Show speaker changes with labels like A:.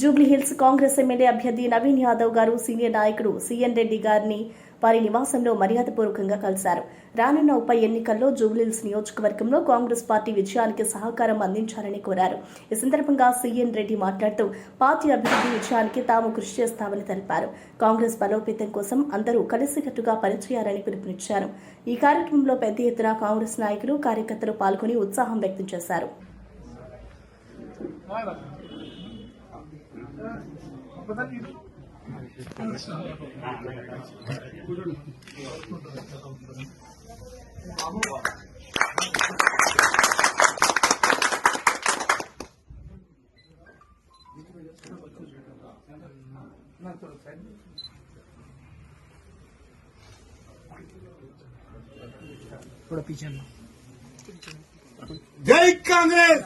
A: Jubilee Hills Congress MLA అభ్యర్థి నవీన్ యాదవ్ గారు senior నాయకుడు సీఎన్ రెడ్డి గారిని వారి నివాసంలో మర్యాదపూర్వకంగా కలిశారు. రానున్న ఉప ఎన్నికల్లో జూబ్లీహిల్స్ నియోజకవర్గంలో కాంగ్రెస్ పార్టీ విజయానికి సహకారం అందించాలని కోరారు. ఈ సందర్భంగా సీఎన్ రెడ్డి మాట్లాడుతూ పార్టీ అభివృద్ధి విజయానికి తాము కృషి చేస్తామని తెలిపారు. కాంగ్రెస్ బలోపేతం కోసం అందరూ కలిసికట్టుగా పనిచేయాలని పిలుపునిచ్చారు. ఈ కార్యక్రమంలో పెద్ద ఎత్తున కాంగ్రెస్ నాయకులు కార్యకర్తలు పాల్గొని ఉత్సాహం వ్యక్తం చేశారు.
B: थोड़ा पीछे
C: जय कांग्रेस